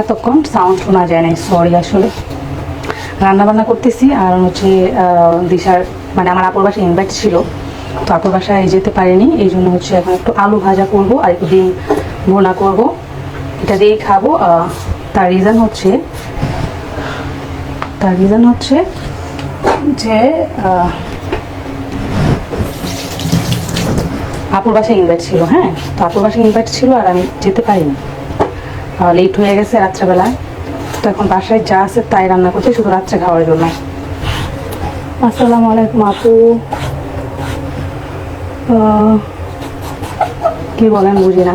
এতক্ষণ সাউন্ড শোনা যায় না সরি আসলে। রান্না বান্না করতেছি, আর হচ্ছে দিশার মানে আমার আপুর বাসায় ইনভাইট ছিল, তো আপুর বাসায় যেতে পারিনি, এই জন্য হচ্ছে এখন একটু আলু ভাজা করব আর একটু ডিম ভোনা করব। এটা দিয়েই খাব তার রিজন হচ্ছে, তার রিজন হচ্ছে যে আপুর বাসায় ইনভাইট ছিল হ্যাঁ? তো আপুর বাসায় ইনভাইট ছিল আর আমি যেতে পারিনি। লেট হয়ে গেছে রাত্রেবেলায়। তো এখন বাসায় যা আছে তাই রান্না করছি, শুধু রাত্রে খাওয়ার জন্য। আসসালামু আলাইকুম আপু কি বলেন বুঝি না।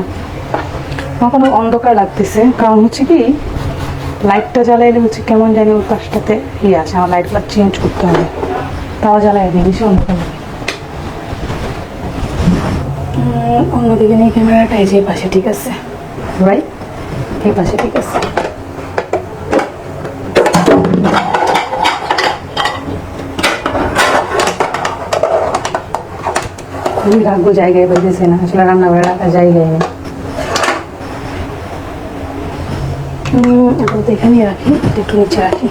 আমার অন্ধকার লাগতেছে, কারণ হচ্ছে কি লাইটটা জ্বালাইলে হচ্ছে কেমন জানি ওই পাশটাতে ইয়ে আছে, আমার লাইটগুলো চেঞ্জ করতে হবে। তাও জ্বালাই দিই, বেশি অন্ধকার অন্যদিকে নেই ক্যামেরাটা এই যে পাশে, ঠিক আছে। রাইট এই পাশে ঠিক আছে? আমি রাখব জায়গায় পাইতেছে না? আসলে রান্না করে রাখার জায়গায়। নেই উম, আপাতত এখানেই রাখি একটু নিচে রাখি।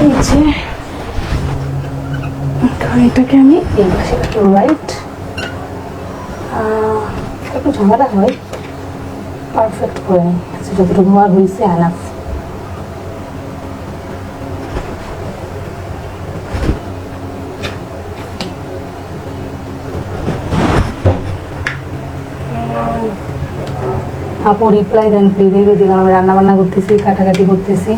নিচে এটাকে আমি এই পাশে রাখি রাইট একটু ঝামেলা হয় পারফেক্ট করে নিই। যতটুকু আর হয়েছে আনাফ আপু রিপ্লাই দেন প্লিজ দিয়ে দিলাম আমি রান্না বান্না করতেছি, কাটাকাটি করতেছি।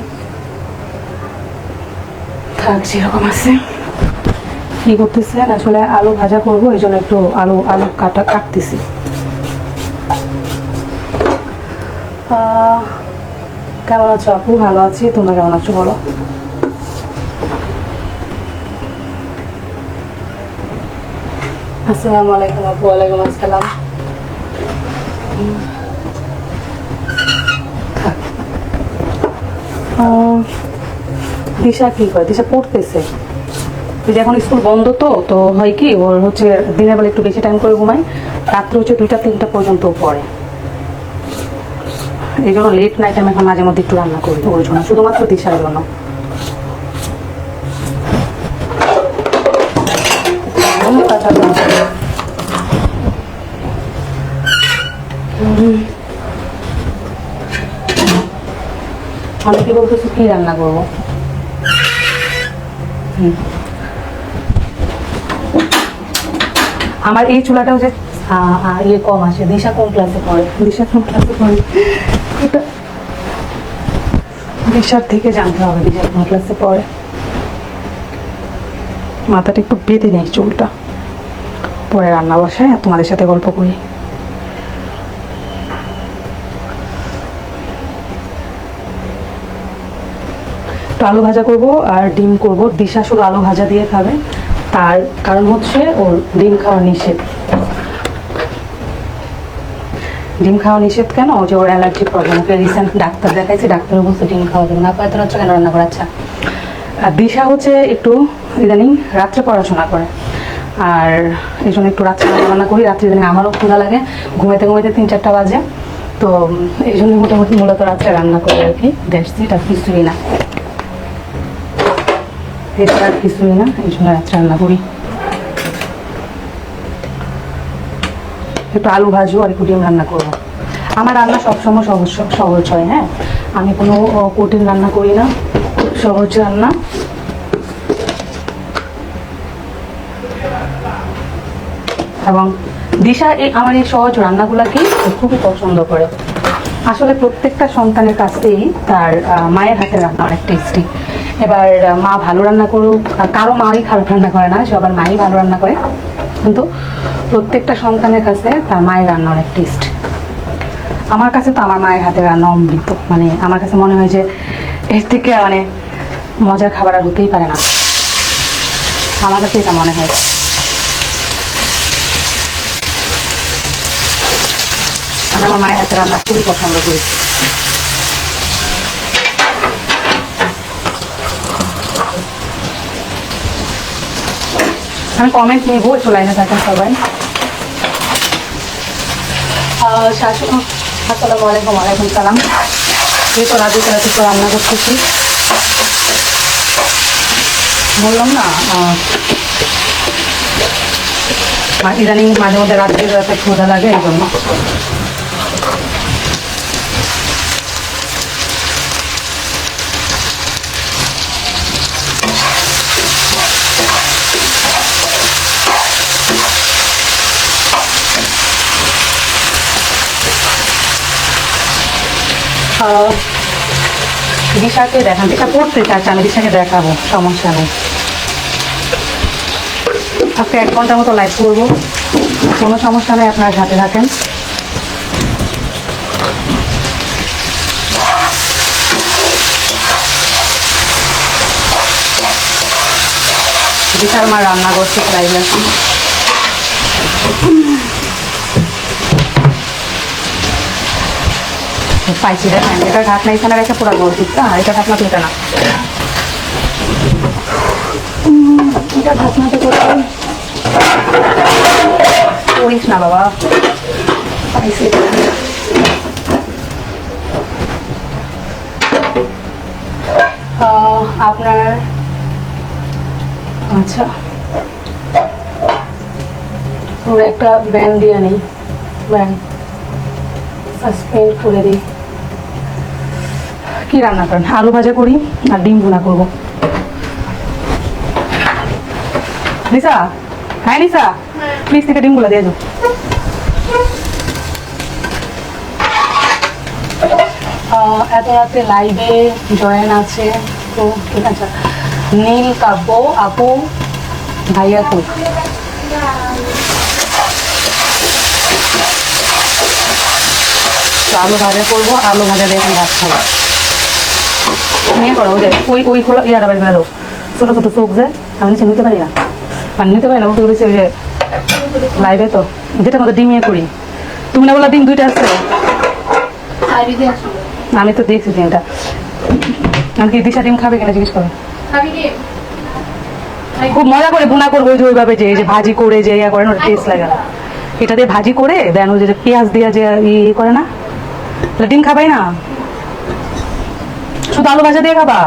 থাক যেরকম আছে। কি করতেছেন? আসলে আলু ভাজা করব, এই জন্য একটু আলু আলু কাটা, কাটতেছি। কেমন আছো আপু? ভালো আছি। তোমরা কেমন আছো বলো? আসসালামু আলাইকুম আপু। ওয়ালাইকুম আসসালাম। দিশা কি করে? দিশা পড়তেছে। যে এখন স্কুল বন্ধ তো তো হয় কি, ওর হচ্ছে দিনের বেলা একটু বেশি টাইম করে ঘুমাই রাত্রে হচ্ছে দুইটা, তিনটা পর্যন্ত পড়ে। এই জন্য লেট নাইট আমি এখন মাঝে মধ্যে একটু রান্না করি ওর জন্য শুধুমাত্র দিশার জন্য। অনেকে বলতেছে, কি রান্না করব। আমার এই চুলাটা হচ্ছে আ- আ- ইয়ে কম আসে, দিশা কোন ক্লাসে পড়ে দিশা কোন ক্লাসে পড়ে দিশার থেকে জানতে হবে দিশা কোন ক্লাসে পড়ে মাথাটা একটু বেঁধে নেই চুলটা। পরে রান্না বসায় তোমাদের সাথে গল্প করি। একটু আলু ভাজা করব আর ডিম করব। দিশা শুধু আলু ভাজা দিয়ে খাবে। তার কারণ হচ্ছে ওর ডিম খাওয়া নিষেধ। ডিম খাওয়া নিষেধ কেন? যে ওর অ্যালার্জি প্রবলেম রিসেন্ট ডাক্তার দেখাইছি, ডাক্তার বলছে ডিম খাওয়া যাবে না। এত রাত্রে কেন রান্না করে আচ্ছা আর দিশা হচ্ছে একটু ইদানিং রাত্রে পড়াশোনা করে। আর এই জন্য একটু রাত্রে রান্না করি, রাত্রে ইদানিং আমারও ক্ষুধা লাগে। ঘুমাইতে ঘুমাইতে তিন চারটা বাজে। তো এই জন্য মোটামুটি মূলত রাত্রে রান্না করি আর কি। ইট আর কিছুই না। এটা কিছুই না। এই জন্য রাত্রে রান্না করি। একটু আলু ভাজবো আর একটু ডিম রান্না করব। আমার রান্না সবসময় সহজ সহজ হয় হ্যাঁ? আমি কোনো কঠিন রান্না করি না, খুব সহজ রান্না। এবং দিশা, এই, আমার এই সহজ রান্নাগুলাকে খুবই পছন্দ করে। আসলে প্রত্যেকটা সন্তানের কাছেই তার মায়ের হাতের রান্না অনেক টেস্টি এবার মা ভালো রান্না করুক কারও মাই খারাপ রান্না করে না সবার মাই ভালো রান্না করে। কিন্তু প্রত্যেকটা সন্তানের কাছে তার মায়ের রান্না অনেক টেস্ট আমার কাছে তো আমার মায়ের হাতে রান্না অমৃত। মানে আমার কাছে মনে হয় যে এর থেকে মানে মজার খাবার আর হতেই পারে না। আমার কাছে এটা মনে হয়। আমার মায়ের হাতে রান্না খুবই পছন্দ করি। আমি কমেন্ট নেব একটু লাইনে থাকেন সবাই। শাশুড়ি আসসালামু আলাইকুম, ওয়ালাইকুম সালাম। এই তো রাতে তো রান্না করতেছি। বললাম না ইদানিং মাঝে মধ্যে রাত্রে রাতে ক্ষুধা লাগে, এই জন্য। দিশাকে দেখান দিশা পড়তে চাচ্ছে, আমি দিশাকে দেখাবো, সমস্যা নেই। আজকে এক ঘণ্টার মতো লাইভ করব। কোনো সমস্যা নেই, আপনার সাথে থাকেন। দিশার মা রান্না করছে লাইভে পাইছি এটা ঢাকনা এখানে রেখে পুরো গর্জিত না এটা ঢাকনা এটা না। এটা না, বাবা। আপনার আচ্ছা। একটা ব্যান দিয়ে নেই। ব্যান। সাসপেন্ড করে দিই। কি রান্না করেন? আলু ভাজা করি আর ডিম ভুনা করব। নিসা? হ্যাঁ প্লিজ থেকে দিয়ে যাও এত রাতে লাইভে জয়েন আছে। তো ঠিক আছে। নীল কাব্য, আপু, ভাইয়া তো আলু ভাজা করব, আলু ভাজা এখন ভাত খাব। নিয়ে করো ওই যে ওই ওই খোলা ছোটো ছোটো চোখ যে আমি নিচে নিতে পারি না। নিতে পারি না বলতে বলেছি ওই যে লাইভে তো যেটা মতো ডিম ইয়ে করি। তুমি না ডিম দুইটা আছে। আমি তো দেখছি ডিমটা। আমি কি দিশা ডিম খাবে কিনা জিজ্ঞেস করো। খুব মজা করে বোনা করব ওই যে ওইভাবে যে যে ভাজি করে যে ইয়া করে না টেস্ট লাগে না। এটা দিয়ে ভাজি করে দেন ওই যে পেঁয়াজ দিয়ে যে ইয়ে করে না ডিম খাবাই না? শুধু আলু ভাজা দিয়ে খাবা?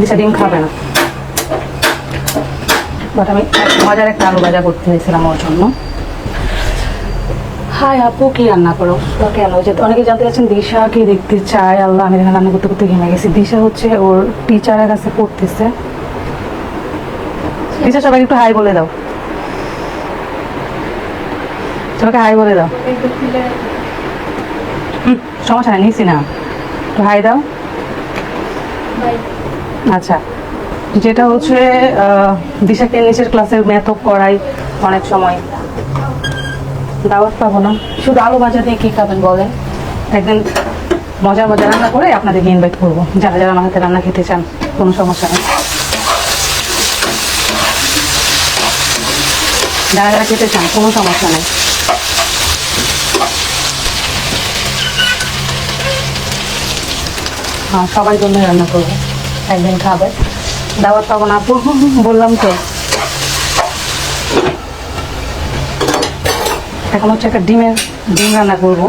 দিশা ডিম খাবে না। বাট আমি মজার একটা আলু ভাজা করতে হয়েছিলাম ওর জন্য। হাই আপু, কি রান্না করো? তো কেন? অনেকে জানতে চাচ্ছেন, দিশা কি দেখতে চায়? আল্লাহ, আমি এখানে রান্না করতে করতে ঘেমে গেছি। দিশা হচ্ছে ওর টিচারের কাছে পড়তেছে। দিশা সবাই একটু হাই বলে দাও। সবাইকে হাই বলে দাও। সমস্যা নেই নিছি না। একটু হাই দাও। আচ্ছা যেটা হচ্ছে দিশাকে নিচের ক্লাসের ম্যাথও করাই অনেক সময়। দাওয়াত পাবো না। শুধু আলু ভাজা দিয়ে কি খাবেন বলেন? একদিন মজা মজা রান্না করে আপনাদেরকে ইনভাইট করব। যারা যারা আমার হাতে রান্না খেতে চান, কোনো সমস্যা নেই। যারা যারা খেতে চান, কোনো সমস্যা নেই। হ্যাঁ সবার জন্য রান্না করব। একদিন খাবে। দাওয়াত পাবো না আপু। বললাম তো। এখন হচ্ছে একটা ডিমের ডিম রান্না করব।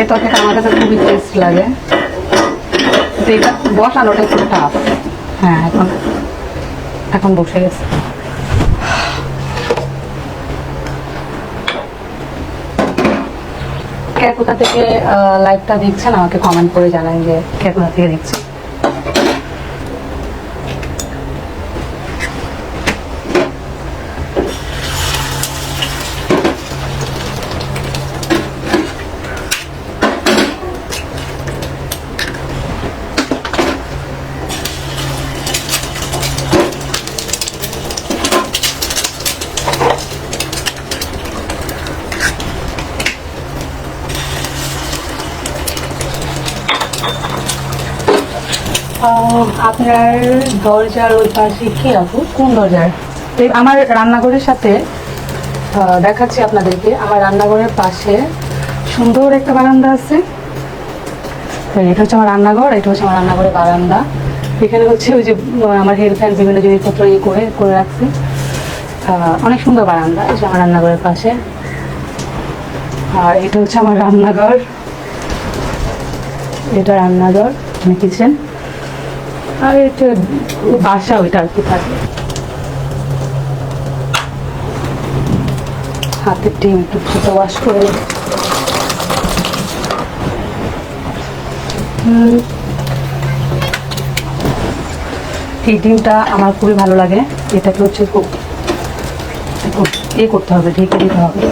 এই আমার কাছে খুবই টেস্ট লাগে। তো এটা বসানোটা একটু টাফ হ্যাঁ এখন এখন বসে গেছে। কে কোথা থেকে লাইভটা দেখছেন আমাকে কমেন্ট করে জানান যে কে কোথা থেকে দেখছেন আহ, দরজার ওই পাশে কি আপু? কোন দরজার? আমার রান্নাঘরের সাথে দেখাচ্ছি আপনাদেরকে। আমার রান্নাঘরের পাশে সুন্দর একটা বারান্দা আছে। এটা হচ্ছে আমার রান্নাঘর এটা হচ্ছে আমার রান্নাঘরের বারান্দা। এখানে হচ্ছে ওই যে আমার হেল্প হ্যান্ড বিভিন্ন জিনিসপত্র ইয়ে করে করে রাখছি। অনেক সুন্দর বারান্দা যে আমার রান্নাঘরের পাশে। আর এটা হচ্ছে আমার রান্নাঘর। এটা রান্নাঘর মানে কিচেন। আর এটা বাসা ওইটা আর কি থাকে। হাতের টিম একটু ছোট ওয়াশ করে এই ডিমটা আমার খুবই ভালো লাগে। এটাকে হচ্ছে খুব ইয়ে করতে হবে, ঢেকে দিতে হবে।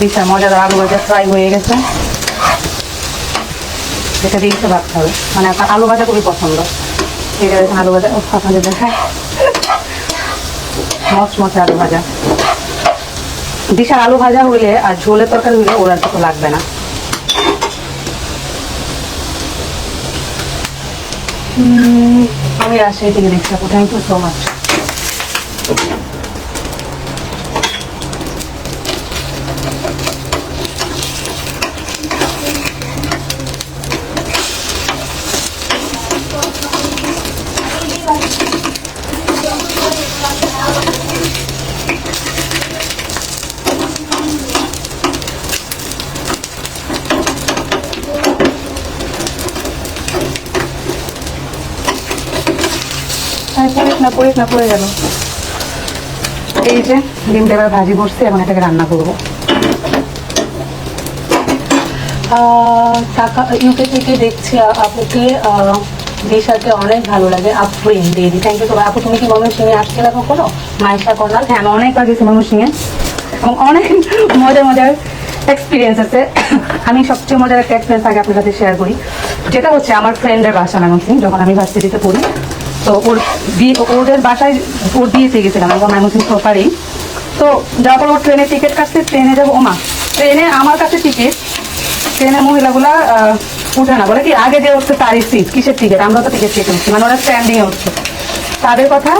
বিশাল মজাদার আলু ভাজা ফ্রাই হয়ে গেছে। এটা একটু ভাবতে হবে। মানে আলু ভাজা খুবই পছন্দ। আলু ভাজা আপনাদের দেখায় মচমচে আলু ভাজা। দিশার আলু ভাজা হইলে আর ঝোলের তরকারি হইলে ওরা কিছু লাগবে না। আমি রাজশাহী থেকে দেখছি থ্যাংক ইউ সো হ্যাঁ এই যে ডিমটা এবার ভাজি বসছে, এখন এটাকে রান্না করব। টাকা ইউকে থেকে দেখছি আপুকে দিশাকে অনেক ভালো লাগে আফরিন দিদি থ্যাংক ইউ আপু, তুমি কি ময়মনসিংহে আসছিলে কখনো মাইশা কর্নাল? হ্যাঁ আমি অনেকবার গেছি ময়মনসিংহে এবং অনেক মজার মজার এক্সপিরিয়েন্স আছে। আমি সবচেয়ে মজার একটা এক্সপিরিয়েন্স আগে আপনার সাথে শেয়ার করি। যেটা হচ্ছে, আমার ফ্রেন্ডের বাসা ময়মনসিং যখন আমি ভার্সিটিতে পড়ি তো ওর বিয়ে ওদের বাসায় ওর বিয়েতে গেছিলাম এবং ময়মনসিং প্রপারেই তো যাওয়ার পর ওর ট্রেনের টিকিট কাটছে, ট্রেনে যাব ওমা ট্রেনে আমার কাছে টিকিট ট্রেনের মহিলাগুলা উঠে না, বলে কি আগে যে উঠছে তারই সিট কিসের টিকিট আমরা তো টিকিট কেটে উঠছি মানে ওরা স্ট্যান্ডিং এ উঠছে তাদের কথা,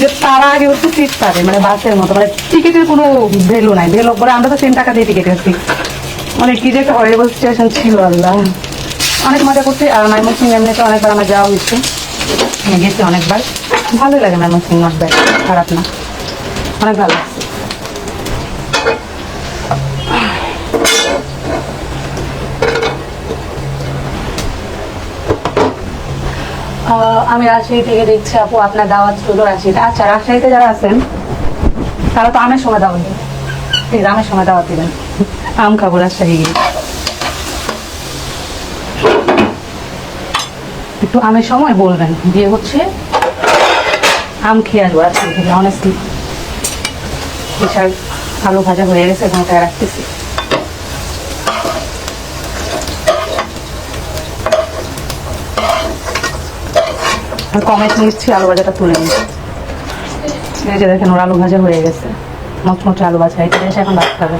যে তারা আগে উঠছে সিট পাবে মানে বাসের মতো মানে টিকিটের কোনো ভ্যালু নাই ভ্যালু পরে আমরা তো তিন টাকা দিয়ে টিকিট এসেছি মানে কি যে একটা হরেবল সিচুয়েশন ছিল, আল্লাহ। অনেক মজা করছি, আর ময়মনসিং এমনিতে অনেকবার আমার যাওয়া হয়েছে। আমি গেছি অনেকবার। ভালোই লাগে ময়মনসিং নট ব্যাড খারাপ না। অনেক ভালো আমি রাজশাহী থেকে দেখছি আপু, আপনার দাওয়াত ছিল রাজশাহীতে। আচ্ছা রাজশাহীতে যারা আছেন, তারা তো আমের সময় দাওয়াত দেবেন ঠিক আমের সময় দাওয়াত দেবেন। আম খাব রাজশাহী গিয়ে। একটু আমের সময় বলবেন। বিয়ে হচ্ছে আম খেয়ে আসব রাজশাহী থেকে অনেস্টলি বিশাল আলু ভাজা হয়ে গেছে, এখন রাখতেছি। আর কমেন্ট নিচ্ছি আলু ভাজাটা তুলে নিচ্ছি দেখেন, ওর আলু ভাজা হয়ে গেছে। মচমচে আলু ভাজা, এটা এসে এখন রাখতে হবে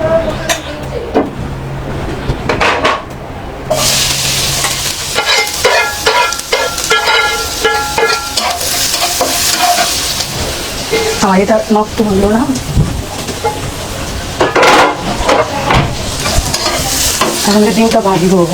আমার এটা নষ্ট হলো না। এখন ডিমটা ভাজি করব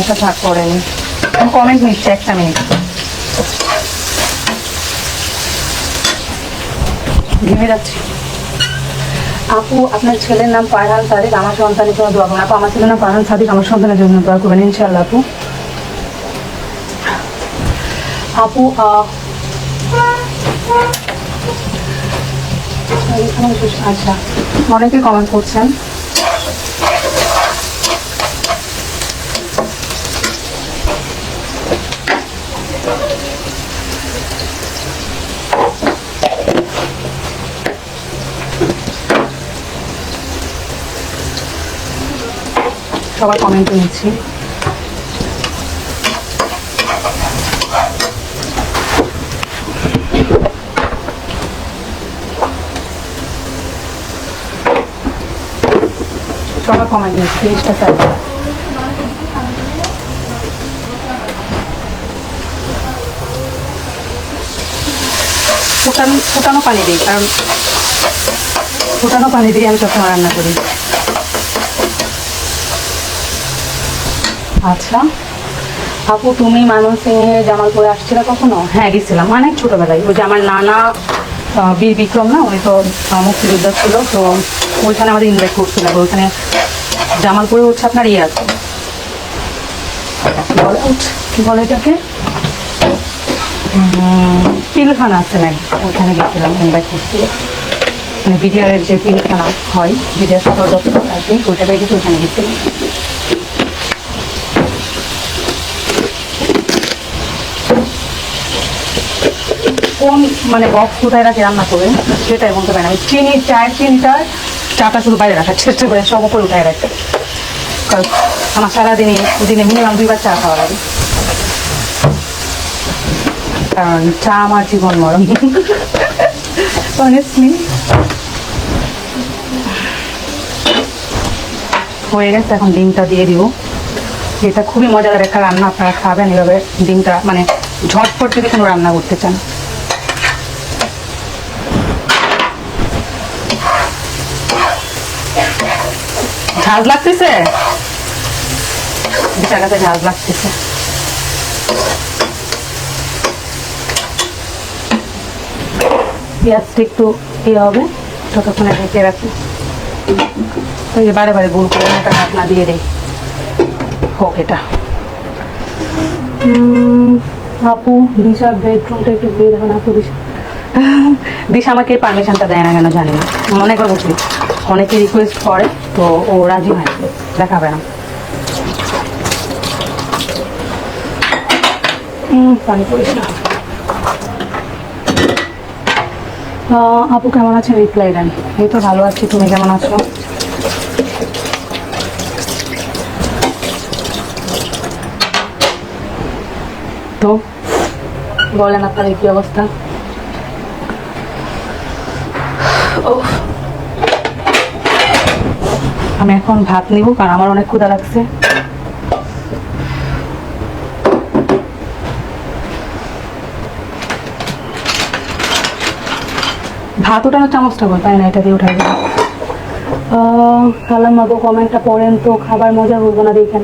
এটা থাক করেনি কমেন্ট নিচ্ছি একটা মিনিট ঘেমে যাচ্ছি। আপু, আপনার ছেলের নাম পারহান সাদিক, আমার সন্তানের জন্য দোয়া করুন। আপু, আমার ছেলের নাম পারহান সাদিক, আমার সন্তানের জন্য দোয়া করবেন ইনশাল্লাহ আপু। আপু আচ্ছা অনেকে কমেন্ট করছেন। সবার কমেন্ট নিয়েছি সবার কমেন্ট নিয়েছি এটা স্যার ফুটানো ফুটানো পানি দিই, কারণ ফুটানো পানি দিয়ে আমি সবসময় রান্না করি। আচ্ছা। আপু, তুমি ময়মনসিংহে জামালপুরে আসছিলে কখনো? হ্যাঁ গেছিলাম। অনেক ছোটবেলায়। ওই যে আমার নানা বীর বিক্রম না, উনি তো মুক্তিযোদ্ধা ছিল। তো ওইখানে আমাদের ইনভাইট করছিল। ওইখানে জামালপুরে হচ্ছে আপনার ইয়ে আছে। কি বলে এটাকে? পিলখানা আছে নাকি ওখানে গেছিলাম ইনভাইট করছিল। মানে বিডিআরের যে পিলখানা হয়, বিডিআর সদর দপ্তর বেরিয়ে ওইখানে গেছিলাম কোন মানে বক্স কোথায় রাখি রান্না করবেন, সেটাই বলতে পারেন আমি চিনি, চায়ের চিনিটার চাটা শুধু বাইরে রাখার চেষ্টা করে, সব উপরে উঠায় রাখতে। কারণ আমার সারাদিনে দিনে মিনিমাম দুইবার চা খাওয়া লাগে। কারণ চা আমার জীবন মরম অনেস্টলি হয়ে গেছে, এখন ডিমটা দিয়ে দিব। এটা খুবই মজাদার একটা রান্না, আপনারা খাবেন এভাবে। ডিমটা মানে ঝটপট যদি কোনো রান্না করতে চান। ঝাঁজ লাগতেছে? বিচার কাছে লাগতেছে। বারে বারে করে দিয়ে হোক এটা। আপু বেডরুমটা একটু দিশা। দিশা আমাকে পারমিশনটা দেয় না কেন জানি না। মনে বলছি অনেকে রিকোয়েস্ট করে। তো ও রাজি হয় দেখাবে না। না। আপু কেমন আছে রিপ্লাই দেন। এই তো ভালো আছি। তুমি কেমন আছো? তো, বলেন আপনার কি অবস্থা? আমি এখন ভাত নিব, কারণ আমার অনেক ক্ষুধা লাগছে। ভাত ওঠানোর চামচটা বল তাই না, এটা দিয়ে উঠাই খালাম মাগো কমেন্টটা পড়েন তো, খাবার মজা হইব না, দেখেন।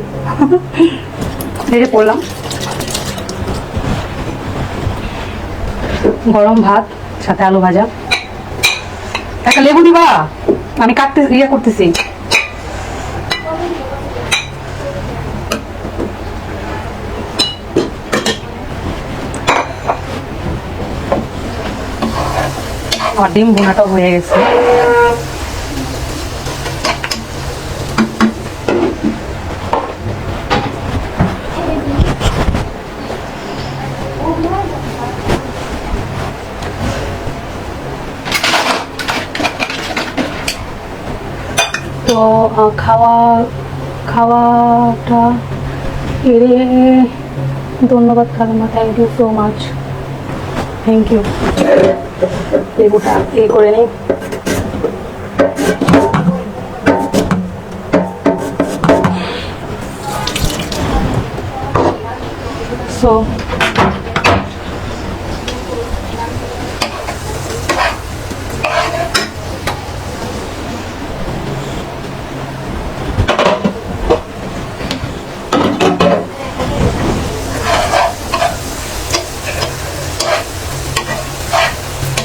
এই যে পড়লাম। গরম ভাত, সাথে আলু ভাজা। একটা লেবু দিবা? আমি কাটতে ইয়ে করতেছি। ডিম ভুনাটাও হয়ে গেছে। তো খাওয়া, খাওয়াটা এড়ে ধন্যবাদ খালামা thank you so much thank you লেবুটা এ করে নিই সো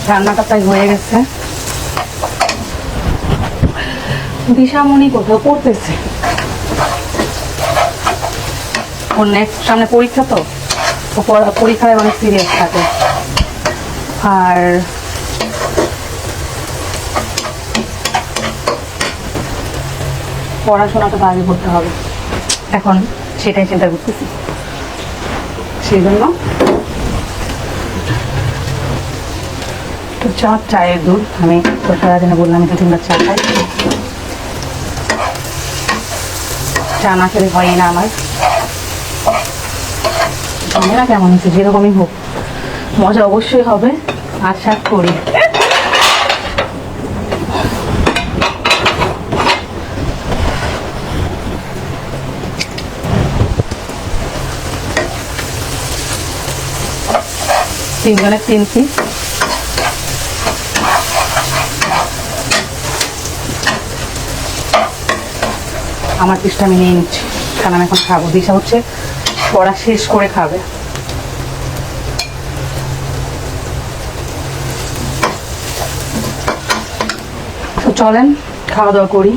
রান্নাটা প্রায় হয়ে গেছে। দিশামণি কোথাও পড়তেছে? ওর নেক্সট সামনে পরীক্ষা তো? ও পরীক্ষায় অনেক সিরিয়াস থাকে। আর পড়াশোনাটা তো আগে করতে হবে। এখন সেটাই চিন্তা করতেছি। সেই জন্য চামচ চায়ের দুধ। আমি তো সারাদিনে বললাম দু তিনবার চা খাই। চা না খেলে হয় না আমার। ঝামেলা কেমন হচ্ছে যেরকমই হোক। মজা অবশ্যই হবে, আশা করি। তিনজনের তিন পিস আমার পিসটা আমি নিয়ে নিচ্ছি। কারণ আমি এখন খাব। দিশা হচ্ছে পড়া শেষ করে খাবে। চলেন খাওয়া দাওয়া করি।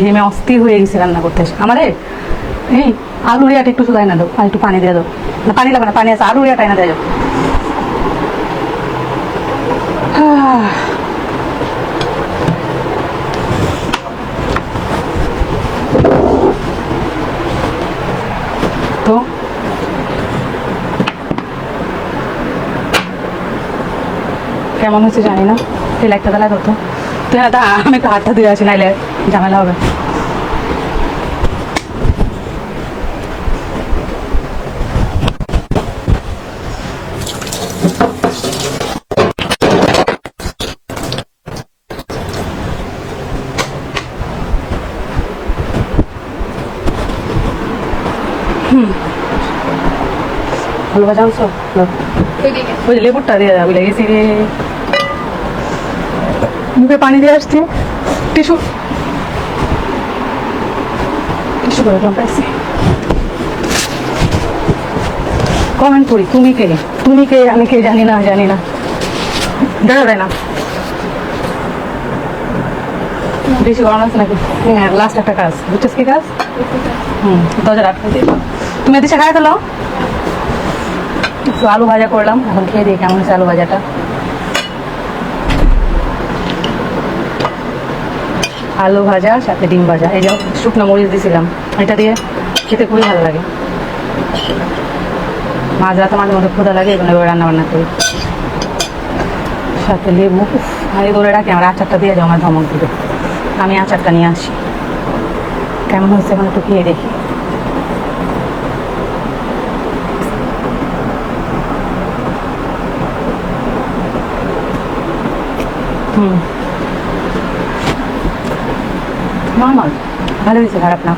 ঘেমে অস্থির হয়ে গেছে রান্না করতে। আমারে? এই, আলু রিয়াটা একটু শুধাই না দাও। আর একটু পানি দিয়ে দাও। না, পানি লাগবে না, পানি আছে। আলু রিয়াটা না দেয় তো কেমন হচ্ছে জানি না। তেল একটা বেলা ধরতো। তুই না দা- আমি একটু হাতটা দিয়ে আছি নাইলে ঝামেলা হবে। ভালো ওই লেবুরটা দিয়ে যাবি লেগেছি রে। মুখে পানি দিয়ে আসছে। টিস্যু। টিস্যু করে পাইছি কমেন্ট করি, তুমি কে? তুমি কে? আমি কে? জানি না জানি না। যায় না। বেশি গরম আছে নাকি? হ্যাঁ লাস্ট একটা কাজ। বুঝছিস কি কাজ? হুম, দরজা আটকে দিয়ে। তুমি এদিকে খাই ফেলো। একটু আলু ভাজা করলাম, এখন খেয়ে দিই কেমন হয়েছে আলু ভাজাটা? আলু ভাজা, সাথে ডিম ভাজা। এই যে শুকনো মরিচ দিয়েছিলাম এটা দিয়ে খেতে খুবই ভালো লাগে। মাঝ রাতে মাঝে মধ্যে ক্ষুদা লাগে এগুলো রান্না বান্না করি। সাথে লেবু আমি বলে রাখি, আমার আচারটা দিয়ে যাও, আমার ধমক দিবে। আমি আচারটা নিয়ে আসি। কেমন হয়েছে এখন একটু খেয়ে দেখি। হুম। নর্মাল ভালো হয়েছে খারাপ না।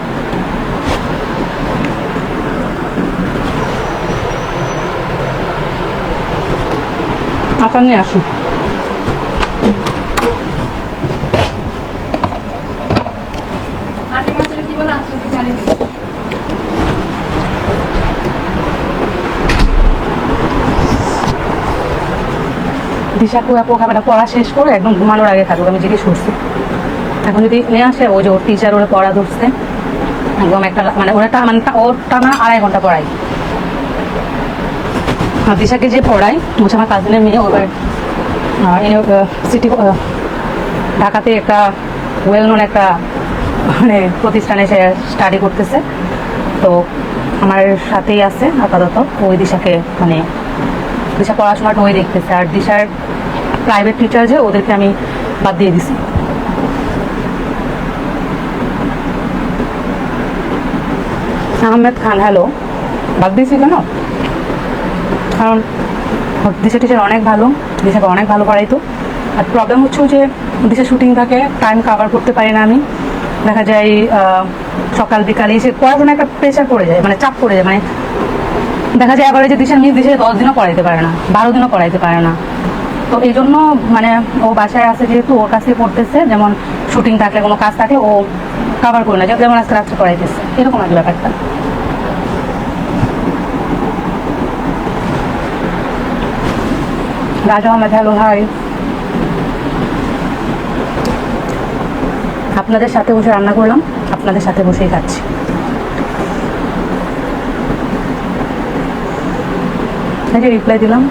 নিয়ে আসুন। দিশা খুব আপু খাবারটা পড়া শেষ করে একদম ঘুমানোর আগে থাকবে আমি জিজ্ঞেস করছি এখন যদি নিয়ে আসে, ওই যে ওর টিচার ওরা পড়া ধরছে। একদম একটা মানে ওরা মানে ওর টানা আড়াই ঘণ্টা পড়াই দিশাকে যে পড়াই হচ্ছে আমার কাজিনের মেয়ে ওবার সিটি ঢাকাতে একটা ওয়েল নোন একটা মানে প্রতিষ্ঠানে সে স্টাডি করতেছে। তো আমার সাথেই আছে আপাতত, ওই দিশাকে মানে দিশা পড়াশোনাটা ওই দেখতেছে। আর দিশার প্রাইভেট টিচার যে, ওদেরকে আমি বাদ দিয়ে দিছি। আহমেদ খান হ্যালো বাদ দিয়েছি কেন? কারণ দিশা টিচার অনেক ভালো, দিশাকে অনেক ভালো পড়াইতো। আর প্রবলেম হচ্ছে যে দিশা শুটিং থাকে টাইম কাভার করতে পারি না আমি। দেখা যায় সকাল বিকালে এসে পড়াশোনা একটা প্রেশার পড়ে যায় মানে চাপ পড়ে যায় মানে দেখা যায় আবার যে দিশার মিস দিশে দশ দিনও পড়াইতে পারে না, বারো দিনও পড়াইতে পারে না। তো এই জন্য মানে ও বাসায় আছে যেহেতু, ওর কাছে পড়তেছে, যেমন শুটিং থাকলে কোনো কাজ থাকে ও কাভার করে না। যেমন আজকে রাত্রে পড়াইতেছে এরকম আর ব্যাপারটা। রাজা আহমেদ হ্যালো হাই আপনাদের সাথে বসে রান্না করলাম। আপনাদের সাথে বসেই খাচ্ছি। রিপ্লাই দিলাম।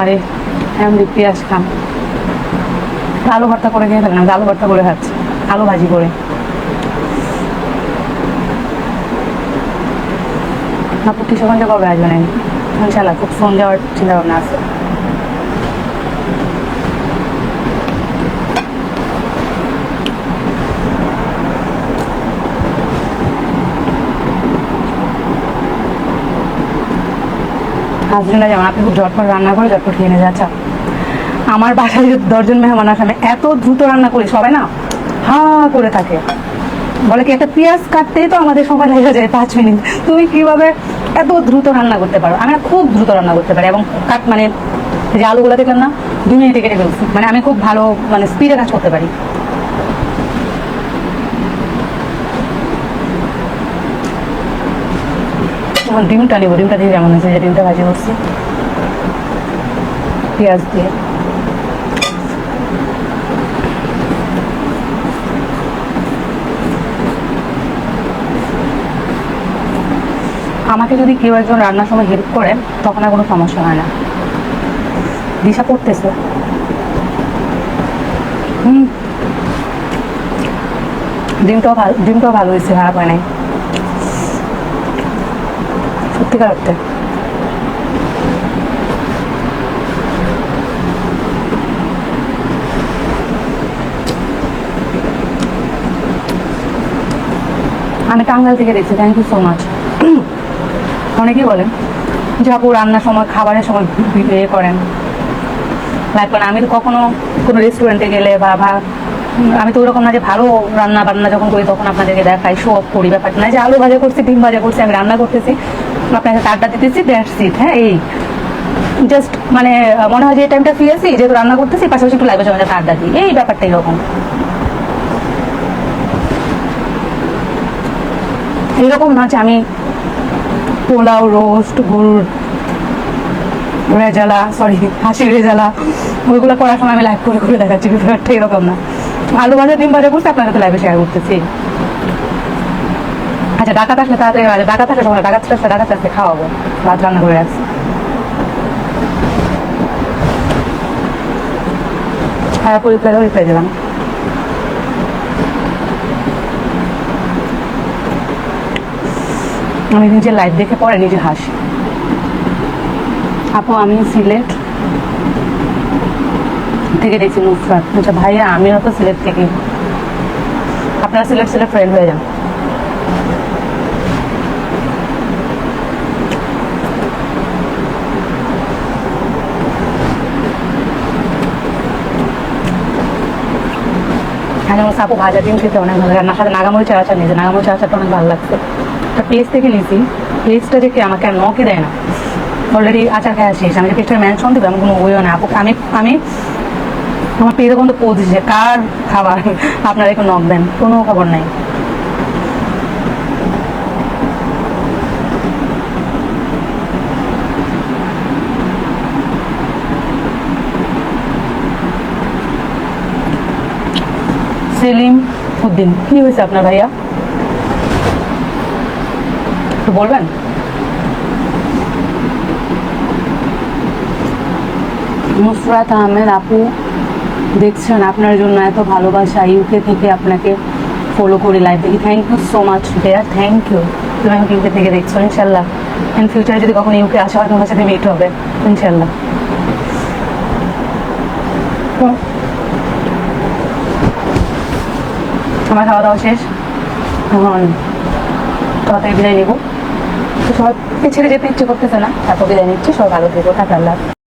আরে, এমনি পেঁয়াজ খান আলু ভর্তা করে খেয়ে ফেলেন, আলু ভর্তা করে খাচ্ছি, আলু ভাজি করে। আপনি কিশোরগঞ্জে কবে আসবেন? ইনশাল্লাহ খুব ফোন যাওয়ার চিন্তা ভাবনা আছে। হাজবেন্ডরা যেমন আপনি খুব ঝটপট রান্না করে ঝটপট খেয়ে নিয়ে যাচ্ছা। আমার বাসায় দশজন মেহমান আসে আমি এত দ্রুত রান্না করি, সবাই না হা করে থাকে। বলে কি, একটা পেঁয়াজ কাটতেই তো আমাদের সময় লেগে যায় পাঁচ মিনিট। তুমি কীভাবে এত দ্রুত রান্না করতে পারো? আমি খুব দ্রুত রান্না করতে পারি এবং কাট মানে যে আলুগুলো দেখলাম না দু মিনিটে কেটে ফেলছি। মানে আমি খুব ভালো মানে স্পিডে কাজ করতে পারি। এখন ডিমটা নেব, ডিমটা দিয়ে যেমন হয়েছে যে ডিমটা ভাজি করছি। পেঁয়াজ দিয়ে। আমাকে যদি কেউ একজন রান্নার সময় হেল্প করে তখন আর কোনো সমস্যা হয় না। দিশা করতেছে। হুম। ডিমটাও ভালো ডিমটাও ভালো হয়েছে, খারাপ হয় নাই। সত্যিকার অর্থে আমি টাঙ্গাল থেকে দেখছি থ্যাংক ইউ সো মাচ অনেকেই বলেন যে আপু রান্নার সময়, খাবারের সময় ইয়ে করেন। লাইক মানে আমি তো কখনো কোনো রেস্টুরেন্টে গেলে বা বা, আমি তো ওরকম না যে ভালো রান্না বান্না যখন করি, তখন আপনাদেরকে দেখাই শো অফ করি ব্যাপারটা। না, যে আলু ভাজা করছি, ডিম ভাজা করছি, আমি রান্না করতেছি। আপনাকে তারটা দিতেছি দ্যাটস ইট হ্যাঁ এই। জাস্ট মানে মনে হয় যে টাইমটা ফ্রি আছি, যেহেতু রান্না করতেছি, পাশাপাশি একটু লাইভে সময় আড্ডা দিই। এই ব্যাপারটা এরকম। এরকম না যে আমি পোলাও রোস্ট গরুর রেজালা সরি হাসির রেজালা, ওইগুলো করার সময় আমি লাইভ করে করে দেখাচ্ছি, ব্যাপারটা এরকম না। আলু ভাজা ডিম ভাজা করতে আপনার সাথে লাইভে শেয়ার করতেছি। আচ্ছা ডাকাত আসলে তাড়াতাড়ি ডাকাত আসলে সময় ডাকাত আসলে ডাকাত আসলে খাওয়াবো। ভাত রান্না করে রাখছি হ্যাঁ পরিপ্লাই রিপ্লাই দিলাম আমি নিজের লাইভ দেখে পরে নিজে হাসি। আপু, আমি সিলেট থেকে দেখছি নুসরাত। আচ্ছা ভাইয়া, আমিও তো সিলেট থেকে। আপনারা সিলেট সিলেট ফ্রেন্ড হয়ে যান। হ্যাঁ যেমন সাপু ভাজা ডিম খেতে অনেক ভালো রান্নার সাথে নাগামরিচ আচার নিয়েছে নাগামরিচ আচারটা অনেক ভালো লাগছে। তো প্লেস থেকে নিয়েছি। প্লেসটা দেখে আমাকে আর নখে দেয় না। অলরেডি আচার খাওয়া শেষ। আমি যে পেজটার মেনশন দেবো আমি কোনো ওয়েও না। আপু আমি আমি আমার পেটে কোনো পৌঁছেছে। কার খাবার? আপনারা একটু নখ দেন। কোনো খবর নাই। সেলিম উদ্দিন। কি হয়েছে আপনার ভাইয়া? একটু বলবেন? নুসরাত আহমেদ আপু দেখছেন আপনার জন্য এত ভালোবাসা ইউকে থেকে আপনাকে ফলো করি লাইভ দেখি। Thank you so much there thank you তুমি এখন ইউকে থেকে দেখছ ইনশাল্লাহ। ইন ফিউচারে যদি কখনো ইউকে আসা হয় তোমার সাথে মিট হবে ইনশাল্লাহ তো, আমার খাওয়া দাওয়া শেষ। এখন তাড়াতাড়ি বিদায় নেব। তো সবাই ছেড়ে যেতে ইচ্ছে করতেছে না। তারপর বিদায় নিচ্ছে। সবাই ভালো থেকো হাফেজ।